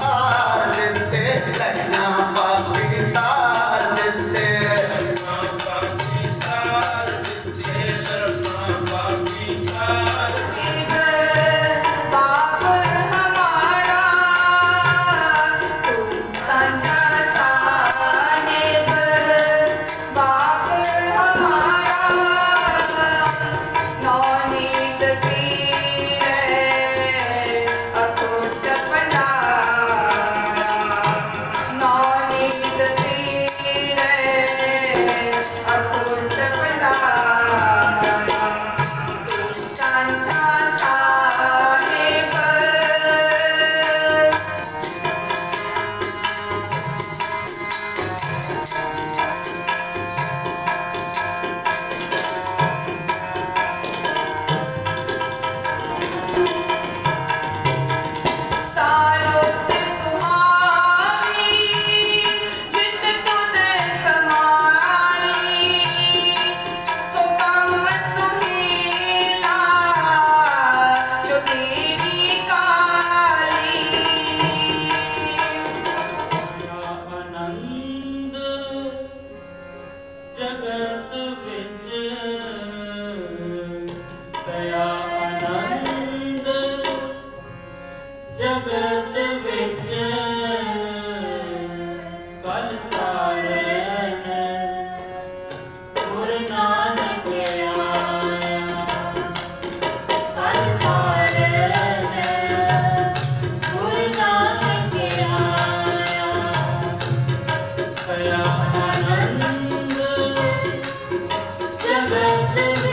Ah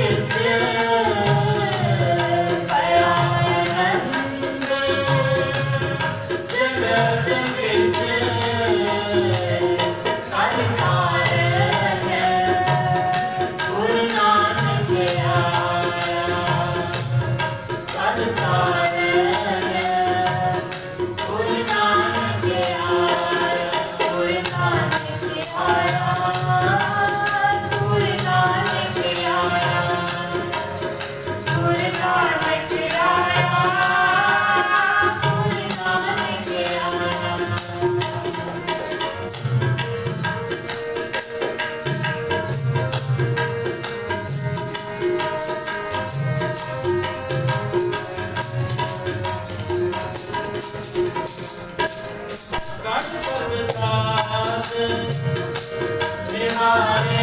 to do. Hare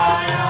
आया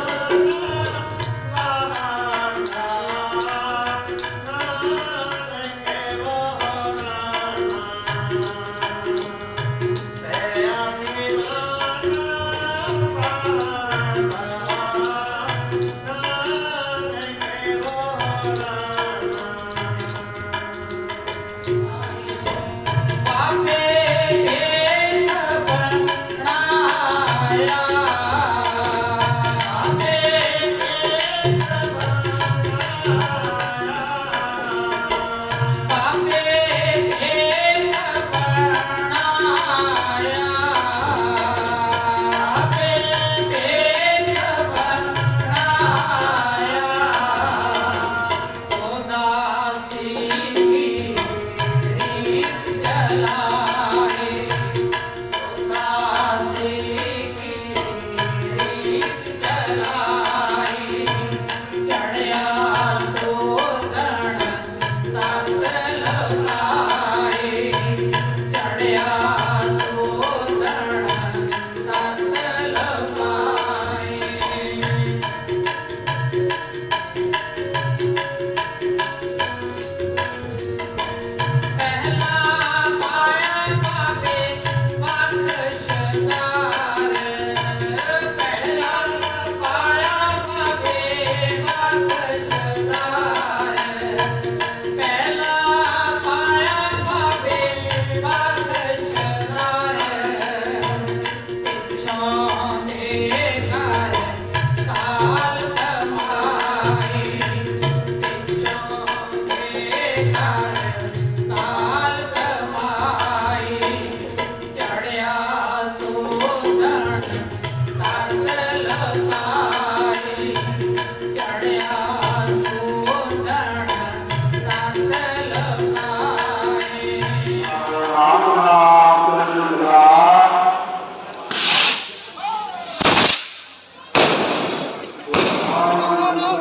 Oh,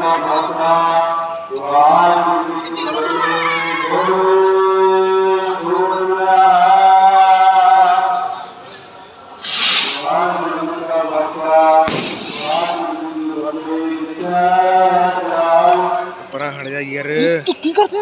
ਪਰਾਂ ਹੜ ਜਾ ਯਾਰ ਤੂੰ ਕੀ ਕਰਦਾ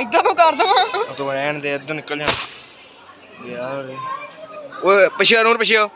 ਇਦਾਂ ਨੂੰ ਕਰ ਦਵਾਂ ਤੂੰ ਰਹਿਣ ਦੇ ਇੱਧਰ ਨਿਕਲ ਜਾ ਯਾਰ ਓਏ ਪਿਛੇ ਆ ਨੂੰ ਪਿਛੇ ਆ